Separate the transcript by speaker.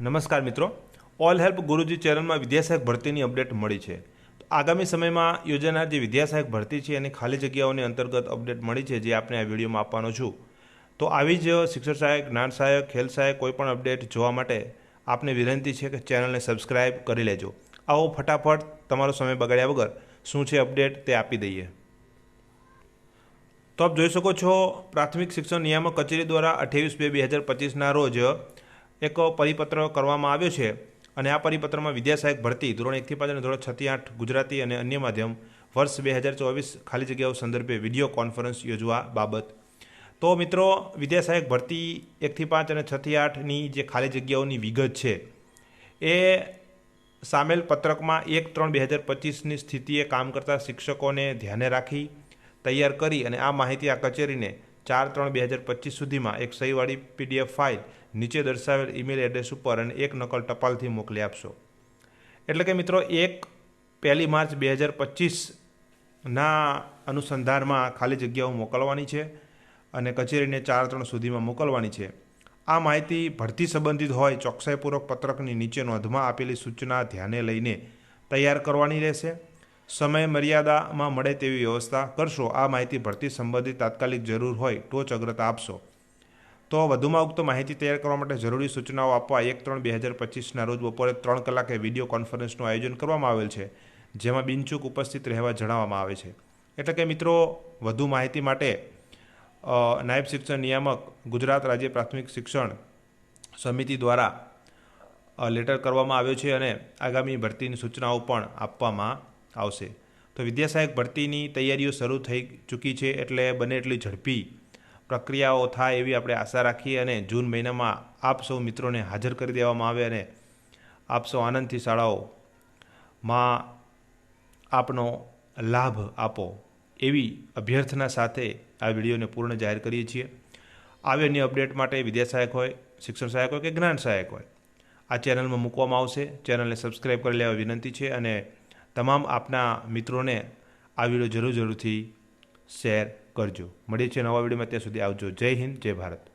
Speaker 1: નમસ્કાર મિત્રો. All help ગુરુજી ચેનલમાં વિદ્યાસહાયક ભરતીની અપડેટ મળી છે. આગામી સમયમાં યોજાનાર જે વિદ્યાસહાયક ભરતી છે એની ખાલી જગ્યાઓની અંતર્ગત અપડેટ મળી છે જે આપણે આ વિડીયોમાં આપવાનો છું. તો આવી જ શિક્ષણ સહાયક, જ્ઞાન સહાયક, ખેલ સહાયક કોઈપણ અપડેટ જોવા માટે આપને વિનંતી છે કે ચેનલને સબસ્ક્રાઇબ કરી લેજો. આવો ફટાફટ તમારો સમય બગાડ્યા વગર શું છે અપડેટ તે આપી દઈએ. તો આપ જોઈ શકો છો પ્રાથમિક શિક્ષણ નિયામક કચેરી દ્વારા અઠ્યાવીસ બે બે હજાર પચીસના રોજ એક પરિપત્ર કરવામાં આવ્યો છે અને આ પરિપત્રમાં વિદ્યાસહાયક ભરતી ધોરણ એકથી પાંચ અને ધોરણ છથી આઠ ગુજરાતી અને અન્ય માધ્યમ વર્ષ બે હજાર ચોવીસ ખાલી જગ્યાઓ સંદર્ભે વીડિયો કોન્ફરન્સ યોજવા બાબત. તો મિત્રો વિદ્યાસહાયક ભરતી એકથી પાંચ અને છથી આઠની જે ખાલી જગ્યાઓની વિગત છે, એ સામેલ પત્રકમાં એક ત્રણ બે હજાર પચીસની સ્થિતિએ કામ કરતા શિક્ષકોને ધ્યાને રાખી, તૈયાર કરી અને આ માહિતી આ કચેરીને ચાર ત્રણ બે હજાર પચીસ સુધીમાં એક સહીવાળી પીડીએફ ફાઇલ નીચે દર્શાવેલ ઈમેલ એડ્રેસ ઉપર અને એક નકલ ટપાલથી મોકલી આપશો. એટલે કે મિત્રો, એક પહેલી માર્ચ બે હજાર પચીસના અનુસંધાનમાં ખાલી જગ્યાઓ મોકલવાની છે અને કચેરીને ચાર ત્રણ સુધીમાં મોકલવાની છે. આ માહિતી ભરતી સંબંધિત હોય, ચોકસાઈપૂર્વક પત્રકની નીચે નોંધમાં આપેલી સૂચના ધ્યાને લઈને તૈયાર કરવાની રહેશે. સમય મર્યાદામાં મળે તેવી વ્યવસ્થા કરશો, આ માહિતી ભરતી સંબંધિત તાત્કાલિક જરૂર હોય ટોચ અગ્રતા આપશો. તો વધુમાં ઉક્ત માહિતી તૈયાર કરવા માટે જરૂરી સૂચનાઓ આપવા એક ત્રણ બે હજાર પચીસના રોજ બપોરે ત્રણ કલાકે વીડિયો કોન્ફરન્સનું આયોજન કરવામાં આવેલ છે, જેમાં બિનચૂક ઉપસ્થિત રહેવા જણાવવામાં આવે છે. એટલે કે મિત્રો, વધુ માહિતી માટે નાયબ શિક્ષણ નિયામક, ગુજરાત રાજ્ય પ્રાથમિક શિક્ષણ સમિતિ દ્વારા લેટર કરવામાં આવ્યો છે અને આગામી ભરતીની સૂચનાઓ પણ આપવામાં આવશે. તો વિદ્યાસહાયક ભરતીની તૈયારીઓ શરૂ થઈ ચૂકી છે એટલે બને એટલી ઝડપી પ્રક્રિયાઓ થાય એવી આપણે આશા રાખીએ અને જૂન મહિનામાં આપ સૌ મિત્રોને હાજર કરી દેવામાં આવે અને આપ સૌ આનંદથી શાળાઓમાં આપનો લાભ આપો એવી અભ્યર્થના સાથે આ વિડીયોને પૂર્ણ જાહેર કરીએ છીએ. આવી અન્ય અપડેટ માટે વિદ્યાસહાયક હોય, શિક્ષણ સહાયક હોય કે જ્ઞાન સહાયક હોય, આ ચેનલમાં મૂકવામાં આવશે. ચેનલને સબસ્ક્રાઈબ કરી લેવા વિનંતી છે અને તમામ આપના મિત્રોને આ વીડિયો જરૂર જરૂરથી શેર કરજો. મળીએ છીએ નવા વિડીયોમાં. ત્યાં સુધી આવજો. જય હિન્દ, જય ભારત.